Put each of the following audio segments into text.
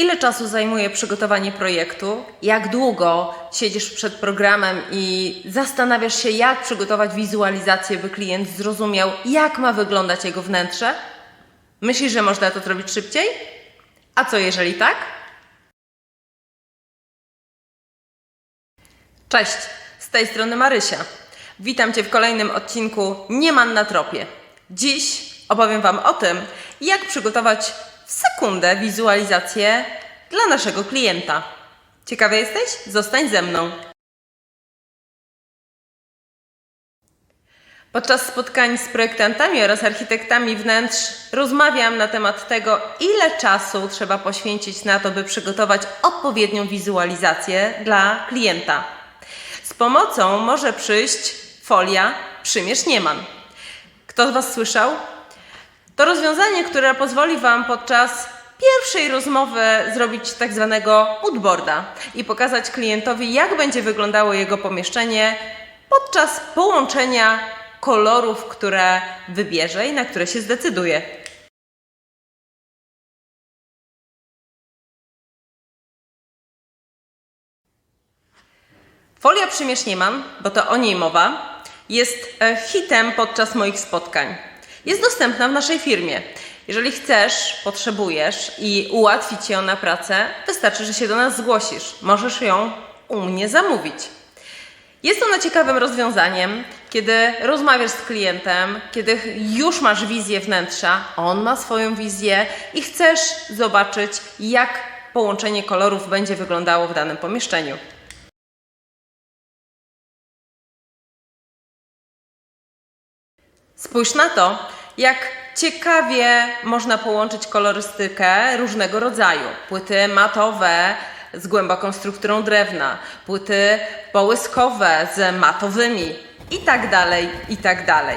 Ile czasu zajmuje przygotowanie projektu? Jak długo siedzisz przed programem i zastanawiasz się, jak przygotować wizualizację, by klient zrozumiał, jak ma wyglądać jego wnętrze? Myślisz, że można to zrobić szybciej? A co jeżeli tak? Cześć, z tej strony Marysia. Witam Cię w kolejnym odcinku Nie man na tropie. Dziś opowiem Wam o tym, jak przygotować w sekundę wizualizację dla naszego klienta. Ciekawy jesteś? Zostań ze mną. Podczas spotkań z projektantami oraz architektami wnętrz rozmawiam na temat tego, ile czasu trzeba poświęcić na to, by przygotować odpowiednią wizualizację dla klienta. Z pomocą może przyjść folia Przymierz Nieman. Kto z Was słyszał? To rozwiązanie, które pozwoli Wam podczas pierwszej rozmowy zrobić tak zwanego moodboarda i pokazać klientowi, jak będzie wyglądało jego pomieszczenie podczas połączenia kolorów, które wybierze i na które się zdecyduje. Folia Przymierz Nieman, bo to o niej mowa, jest e, hitem podczas moich spotkań. Jest dostępna w naszej firmie. Jeżeli chcesz, potrzebujesz i ułatwi Ci ona pracę, wystarczy, że się do nas zgłosisz. Możesz ją u mnie zamówić. Jest ona ciekawym rozwiązaniem, kiedy rozmawiasz z klientem, kiedy już masz wizję wnętrza, on ma swoją wizję i chcesz zobaczyć, jak połączenie kolorów będzie wyglądało w danym pomieszczeniu. Spójrz na to, jak ciekawie można połączyć kolorystykę różnego rodzaju. Płyty matowe z głęboką strukturą drewna, płyty połyskowe z matowymi i tak dalej, i tak dalej.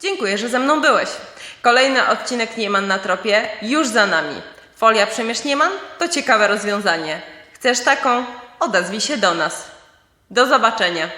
Dziękuję, że ze mną byłeś. Kolejny odcinek Nieman na tropie już za nami. Folia Przemierz Nieman to ciekawe rozwiązanie. Chcesz taką? Odezwij się do nas. Do zobaczenia.